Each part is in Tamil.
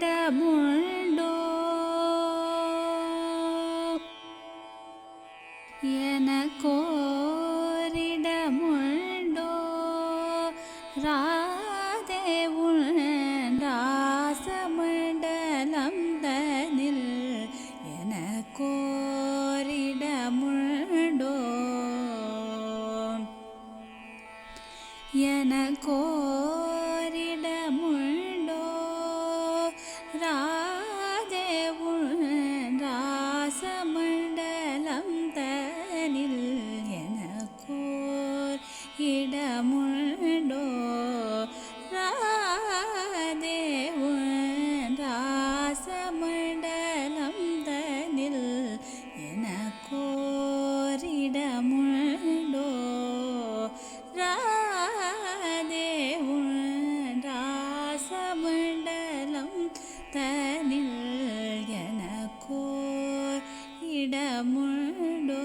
எனக்கோரிடமுண்டோ எனக்கோரிடமுண்டோ ராதே உன் தனில் எனக்கோரிடமுண்டோ எனக்கோரிடமுண்டோ இடமுண்டோ ராதே ராசமண்டலம் தனில் எனக்கோர் இடமுண்டோ ராசமண்டலம் தனில் எனக்கோர் இடமுண்டோ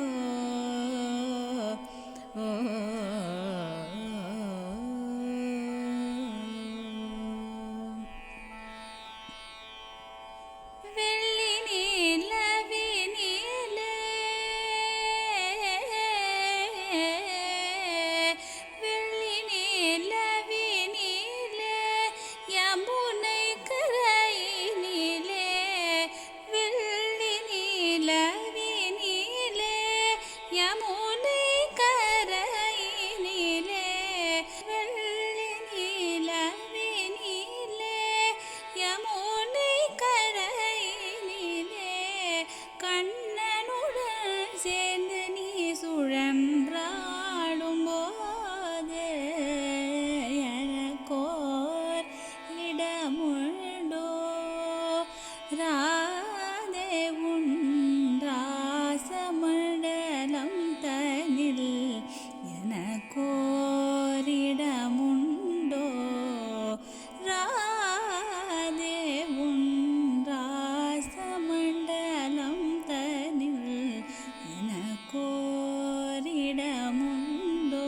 எனக்கோரிடமுண்டோ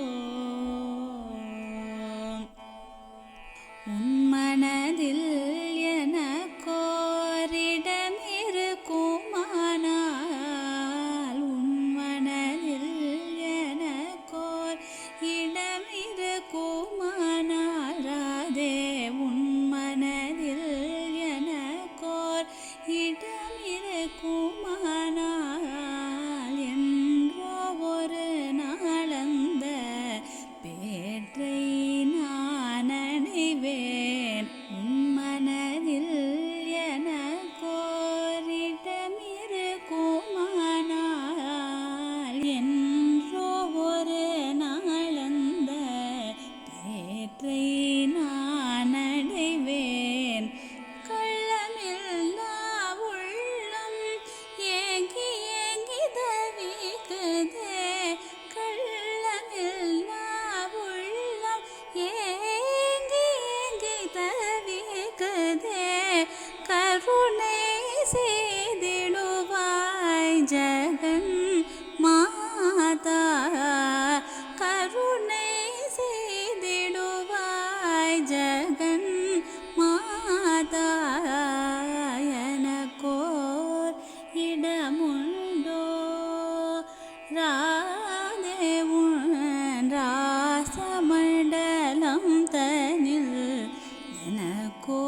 உன் மனதில் எனக்கோரிடமிருக்குமானால் உன் மனதில் எனக்கோர் இடமிருக்குமானால் anywhere. கருணை செய்திடுவாய் ஜெகன் மாதா கருணை செய்திடுவாய் ஜெகன் மாதா எனக்கோர் இடமுண்டோ ராதே ராசமண்டலம் தனில் எனக்கோ